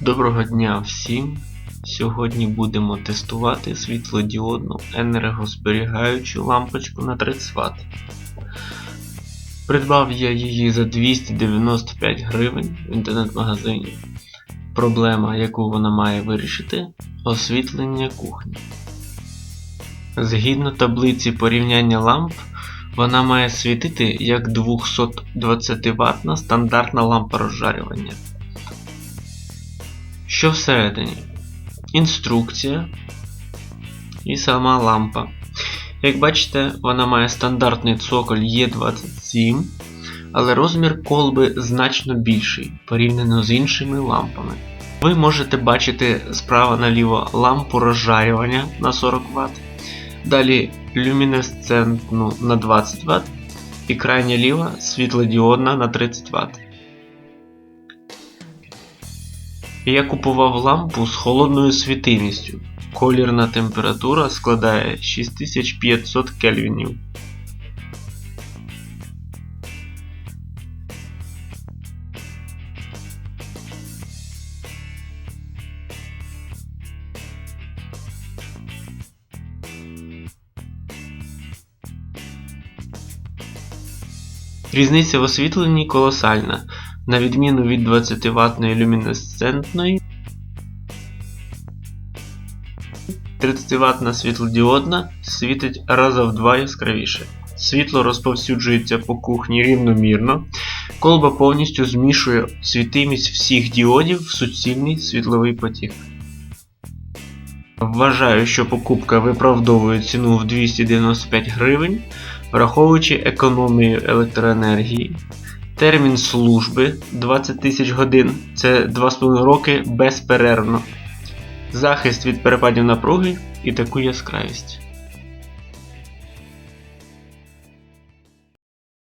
Доброго дня всім! Сьогодні будемо тестувати світлодіодну енергозберігаючу лампочку на 30 Вт. Придбав я її за 295 гривень в інтернет-магазині. Проблема, яку вона має вирішити освітлення кухні. Згідно таблиці порівняння ламп, вона має світити як 220 ватна стандартна лампа розжарювання. Що всередині? Інструкція і сама лампа. Як бачите, вона має стандартний цоколь Е27, але розмір колби значно більший порівняно з іншими лампами. Ви можете бачити справа наліво лампу розжарювання на 40 Вт, далі люмінесцентну на 20 Вт і крайня ліва світлодіодна на 30 Вт. Я купував лампу з холодною світимістю. Колірна температура складає 6500 кельвінів. Різниця в освітленні колосальна. На відміну від 20 ватної люмінесцентної, 30 ватна світлодіодна світить раза в два яскравіше. Світло розповсюджується по кухні рівномірно. Колба повністю змішує світимість всіх діодів в суцільний світловий потік. Вважаю, що покупка виправдовує ціну в 295 гривень, враховуючи економію електроенергії. Термін служби 20 тисяч годин це 2,5 роки безперервно. Захист від перепадів напруги і таку яскравість.